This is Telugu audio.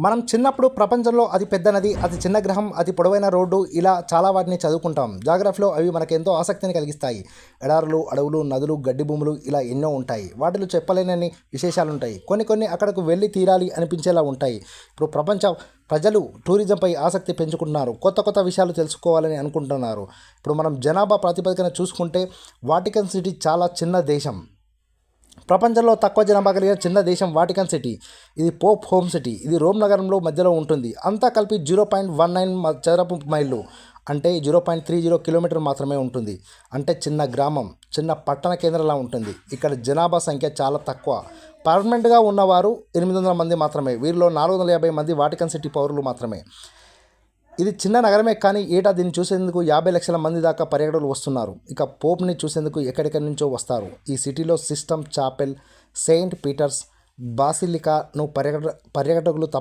మనం చిన్నప్పుడు ప్రపంచంలో అతి పెద్ద నది అతి చిన్న గ్రహం అతి పొడవైన రోడ్డు ఇలా చాలా వాటిని చదువుకుంటాం. జాగ్రఫీలో అవి మనకెంతో ఆసక్తిని కలిగిస్తాయి. ఎడారులు అడవులు నదులు గడ్డి భూములు ఇలా ఎన్నో ఉంటాయి. వాటిలో చెప్పలేనని విశేషాలు ఉంటాయి కొన్ని కొన్ని అక్కడకు వెళ్ళి తీరాలి అనిపించేలా ఉంటాయి. ఇప్పుడు ప్రపంచ ప్రజలు టూరిజంపై ఆసక్తి పెంచుకుంటున్నారు. కొత్త కొత్త విషయాలు తెలుసుకోవాలని అనుకుంటున్నారు. ఇప్పుడు మనం జనాభా ప్రాతిపదికన చూసుకుంటే వాటికన్ సిటీ చాలా చిన్న దేశం. ప్రపంచంలో తక్కువ జనాభా కలిగిన చిన్న దేశం వాటికన్ సిటీ. ఇది పోప్ హోమ్ సిటీ. ఇది రోమ్ నగరంలో మధ్యలో ఉంటుంది. అంతా కలిపి జీరో పాయింట్ వన్ నైన్ చదరపు మైళ్ళు. అంటే zero point three zero kilometre మాత్రమే ఉంటుంది. అంటే చిన్న గ్రామం చిన్న పట్టణ కేంద్రంలా ఉంటుంది. ఇక్కడ జనాభా సంఖ్య చాలా తక్కువ. పర్మనెంట్గా ఉన్నవారు ఎనిమిది వందల మంది మాత్రమే. వీరిలో నాలుగు వందల యాభై మంది వాటికన్ సిటీ పౌరులు మాత్రమే. ఇది చిన్న నగరమే కానీ ఏటా దీన్ని చూసేందుకు యాభై లక్షల మంది దాకా పర్యాటకులు వస్తున్నారు. ఇక పోప్ని చూసేందుకు ఎక్కడెక్కడి నుంచో వస్తారు. ఈ సిటీలో సిస్టమ్ చాపెల్ సెయింట్ పీటర్స్ బాసిలికాను పర్యాటక పర్యాటకులు తప్ప